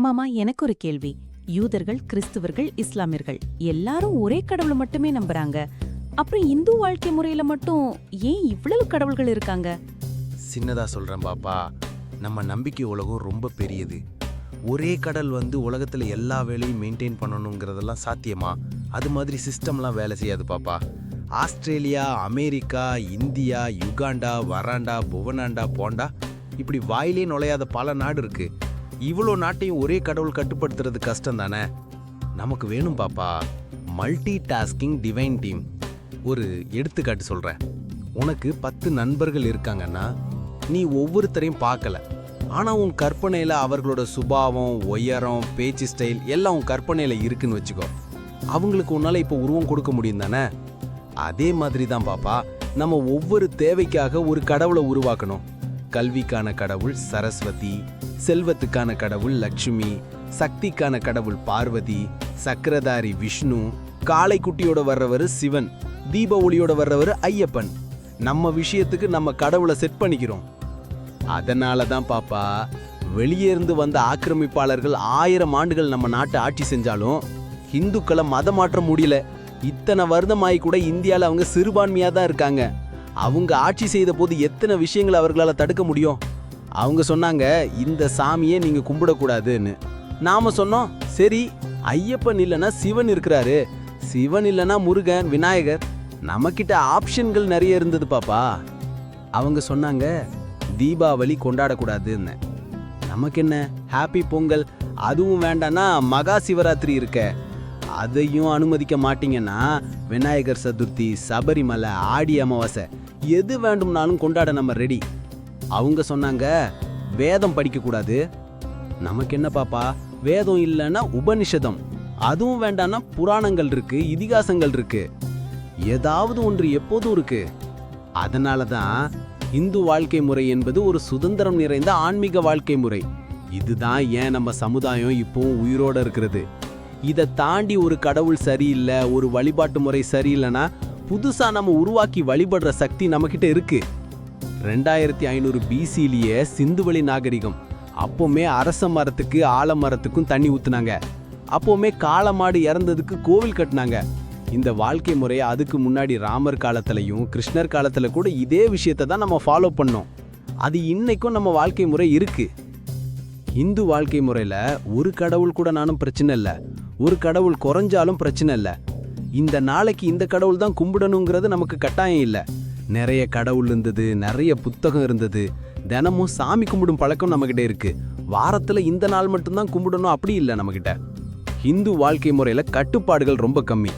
மாமா எனக்கு ஒரு கேள்வி. யூதர்கள் கிறிஸ்துவர்கள் இஸ்லாமியர்கள் எல்லாரும் ஒரே கடவுளை மட்டுமே நம்புறாங்க. அப்புறம் இந்து வாழ்க்கை முறையில மட்டும் ஏன் இவ்வளவு கடவுள்கள் இருக்காங்க? சின்னதா சொல்றேன் பாப்பா. நம்ம நம்பிக்கை உலகம் ரொம்ப பெரியது. ஒரே கடல் வந்து உலகத்துல எல்லா வேலையும் மெயின்டைன் பண்ணணுங்கிறதெல்லாம் சாத்தியமா? அது மாதிரி சிஸ்டம்லாம் வேலை செய்யாது பாப்பா. ஆஸ்திரேலியா அமெரிக்கா இந்தியா யுகாண்டா வராண்டா புவனாண்டா போண்டா இப்படி வாயிலே நுழையாத பல நாடு இருக்குது இவ்வளோ நாட்டையும் ஒரே கடவுள் கட்டுப்படுத்துறது கஷ்டம் தானே நமக்கு வேணும் பாப்பா. Multi tasking divine team. ஒரு எடுத்துக்காட்டு சொல்கிறேன் உனக்கு பத்து நண்பர்கள் இருக்காங்கன்னா நீ ஒவ்வொருத்தரையும் பார்க்கல. ஆனால் உன் கற்பனையில் அவர்களோட சுபாவம் உயரம் பேச்சு ஸ்டைல் எல்லாம் உன் கற்பனையில் இருக்குன்னு வச்சுக்கோ. அவங்களுக்கு உன்னால் இப்போ உருவம் கொடுக்க முடியும் தானே? அதே மாதிரி தான் பாப்பா நம்ம ஒவ்வொரு தேவைக்காக ஒரு கடவுளை உருவாக்கணும். கல்விக்கான கடவுள் சரஸ்வதி செல்வத்துக்கான கடவுள் லக்ஷ்மி சக்திக்கான கடவுள் பார்வதி சக்கரதாரி விஷ்ணு காளைக்குட்டியோட வர்றவர் சிவன் தீப ஒளியோட வர்றவர் ஐயப்பன். நம்ம விஷயத்துக்கு நம்ம கடவுளை செட் பண்ணிக்கிறோம். அதனால தான் பாப்பா வெளியே இருந்து வந்த ஆக்கிரமிப்பாளர்கள் ஆயிரம் ஆண்டுகள் நம்ம நாட்டை ஆட்சி செஞ்சாலும் இந்துக்களை மதம் மாற்ற முடியல. இத்தனை வருடமாயி கூட இந்தியாவில் அவங்க சிறுபான்மையாக தான் இருக்காங்க. அவங்க ஆட்சி செய்த போது எத்தனை விஷயங்களை அவர்களால் தடுக்க முடியும்? அவங்க சொன்னாங்க இந்த சாமியை நீங்கள் கும்பிடக்கூடாதுன்னு. நாம் சொன்னோம் சரி ஐயப்பன் இல்லைன்னா சிவன் இருக்கிறாரு. சிவன் இல்லைன்னா முருகன் விநாயகர். நம்மக்கிட்ட ஆப்ஷன்கள் நிறைய இருந்தது பாப்பா. அவங்க சொன்னாங்க தீபாவளி கொண்டாடக்கூடாதுன்னு. நமக்கு என்ன? ஹாப்பி பொங்கல். அதுவும் வேண்டான்னா மகா சிவராத்திரி இருக்க. அதையும் அனுமதிக்க மாட்டீங்கன்னா விநாயகர் சதுர்த்தி சபரிமலை ஆடி அமாவாசை எது வேண்டும்னாலும் கொண்டாட நம்ம ரெடி அவங்க சொன்னாங்க வேதம் படிக்கக்கூடாது நமக்கு என்ன பாப்பா? வேதம் இல்லைன்னா உபனிஷதம். அதுவும் வேண்டான்னா புராணங்கள் இருக்கு இதிகாசங்கள் இருக்கு. ஏதாவது ஒன்று எப்போதும் இருக்கு. அதனால தான் இந்து வாழ்க்கை முறை என்பது ஒரு சுதந்திரம் நிறைந்த ஆன்மீக வாழ்க்கை முறை. இதுதான் ஏன் நம்ம சமுதாயம் இப்போவும் உயிரோட இருக்கிறது. இதை தாண்டி ஒரு கடவுள் சரியில்லை ஒரு வழிபாட்டு முறை சரியில்லைன்னா புதுசாக நம்ம உருவாக்கி வழிபடுற சக்தி நம்மக்கிட்ட இருக்குது ரெண்டாயிரத்தி ஐநூறு பிசிலேயே சிந்துவெளி நாகரிகம். அப்போவுமே அரச மரத்துக்கு ஆலமரத்துக்கும் தண்ணி ஊற்றுனாங்க அப்போவுமே காளமாடு இறந்ததுக்கு கோவில் கட்டினாங்க. இந்த வாழ்க்கை முறையை அதுக்கு முன்னாடி ராமர் காலத்திலையும் கிருஷ்ணர் காலத்தில் கூட இதே விஷயத்தை தான் நம்ம ஃபாலோ பண்ணோம். அது இன்னைக்கும் நம்ம வாழ்க்கை முறை இருக்குது இந்து வாழ்க்கை முறையில் ஒரு கடவுள் கூட நானும் பிரச்சனை இல்லை. ஒரு கடவுள் குறைஞ்சாலும் பிரச்சனை இல்லை. இந்த நாளைக்கு இந்த கடவுள் தான் கும்பிடணுங்கிறது நமக்கு கட்டாயம் இல்லை. நிறைய கடவுள் இருந்தது நிறைய புத்தகம் இருந்தது. தினமும் சாமி கும்பிடும் பழக்கம் நம்மகிட்ட இருக்கு. வாரத்தில் இந்த நாள் மட்டும்தான் கும்பிடணும் அப்படி இல்லை நம்மகிட்ட. ஹிந்து வாழ்க்கை முறையில் கட்டுப்பாடுகள் ரொம்ப கம்மி.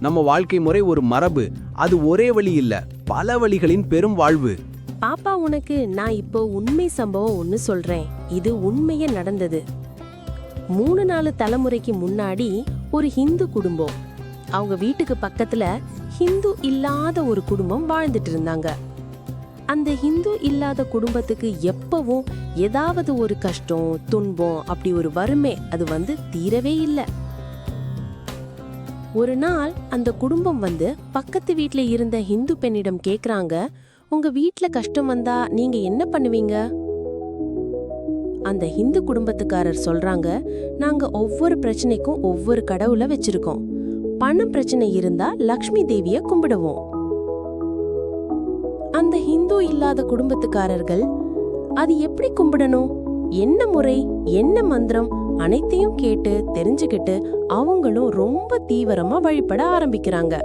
நம்ம வாழ்க்கை முறை ஒரு மரபு அது ஒரே வழி இல்லை பல வழிகளின் பெரும் வாழ்வு. பாப்பா உனக்கு நான் இப்போ உண்மை சம்பவம் ஒன்று சொல்றேன். இது உண்மைய நடந்தது. மூணு நாலு தலைமுறைக்கு முன்னாடி ஒரு ஹிந்து குடும்பம். அவங்க வீட்டுக்கு பக்கத்துல ஹிந்து இல்லாத ஒரு குடும்பம் வாழ்ந்துட்டு இருந்தாங்க அந்த ஹிந்து இல்லாத குடும்பத்துக்கு எப்பவும் ஏதாவது ஒரு கஷ்டம் துன்பம் அப்படி ஒரு வறுமை அது வந்து தீரவே இல்லை. ஒரு நாள் அந்த குடும்பம் வந்து பக்கத்து வீட்ல இருந்த ஹிந்து பெண்ணிடம் கேக்குறாங்க உங்க வீட்ல கஷ்டம் வந்தா நீங்க என்ன பண்ணுவீங்க? அந்த ஹிந்து குடும்பத்துக்காரர் சொல்றாங்க நாங்க ஒவ்வொரு பிரச்சனைக்கும் ஒவ்வொரு கடவுளை வச்சிருக்கோம். பண பிரச்சனை இருந்தா லக்ஷ்மி தேவிய கும்பிடுவோம். அந்த ஹிந்து இல்லாத குடும்பத்துக்காரர்கள் அது எப்படி கும்பிடணும்? என்ன முறை? என்ன மந்திரம்? அனைத்தையும் கேட்டு தெரிஞ்சுக்கிட்டு அவங்களும் ரொம்ப தீவிரமா வழிபட ஆரம்பிக்கிறாங்க.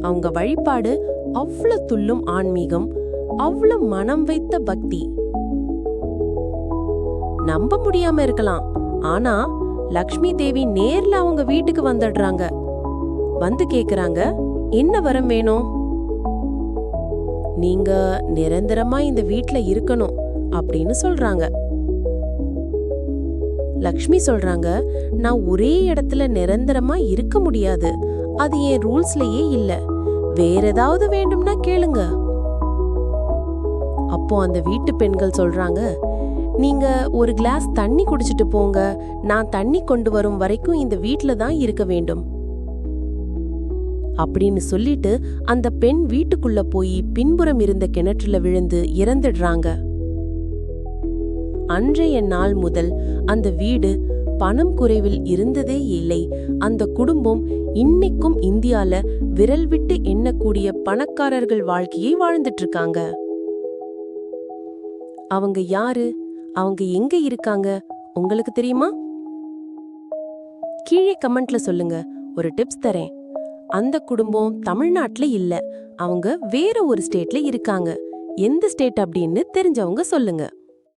அவங்க வழிபாடு அவ்வளவு துள்ளும் ஆன்மீகம் அவ்வளவு மனம் வைத்த பக்தி. நம்ப முடியாம இருக்கலாம். ஆனா லக்ஷ்மி தேவி நேர்ல அவங்க வீட்டுக்கு வந்துடுறாங்க. வந்து கேக்குறாங்க. என்ன வரம் வேணும்? நீங்க நிரந்தரமா இந்த வீட்ல இருக்கணும் அப்படின்னு சொல்றாங்க. லக்ஷ்மி சொல்றாங்க நான் ஒரே இடத்துல நிரந்தரமா இருக்க முடியாது. அது என் ரூல்ஸ்லயே இல்ல. வேற ஏதாவது வேண்டும்னா கேளுங்க. அப்போ அந்த வீட்டு பெண்கள் சொல்றாங்க நீங்க ஒரு கிளாஸ் தண்ணி குடிச்சிட்டு போங்க. நான் தண்ணி கொண்டு வரும் வரைக்கும் இந்த வீட்ல தான் இருக்க வேண்டும். அப்படின்னு சொல்லிட்டு அந்த பெண் வீட்டுக்குள்ள போய் பின்புறம் இருந்த கிணற்றுல விழுந்து இறந்துடுறாங்க. அன்றைய நாள் முதல் அந்த வீடு பணம் குறைவில் இருந்ததே இல்லை. அந்த குடும்பம் இன்னைக்கும் இந்தியால விரல் விட்டு எண்ணக்கூடிய பணக்காரர்கள் வாழ்க்கையை வாழ்ந்துட்டு இருக்காங்க அவங்க யாரு? அவங்க எங்க இருக்காங்க? உங்களுக்கு தெரியுமா? கீழே கமெண்ட்ல சொல்லுங்க. ஒரு டிப்ஸ் தரேன். அந்த குடும்பம் தமிழ்நாட்டுல இல்ல. அவங்க வேற ஒரு ஸ்டேட்ல இருக்காங்க. எந்த ஸ்டேட் அப்படின்னு தெரிஞ்சவங்க சொல்லுங்க.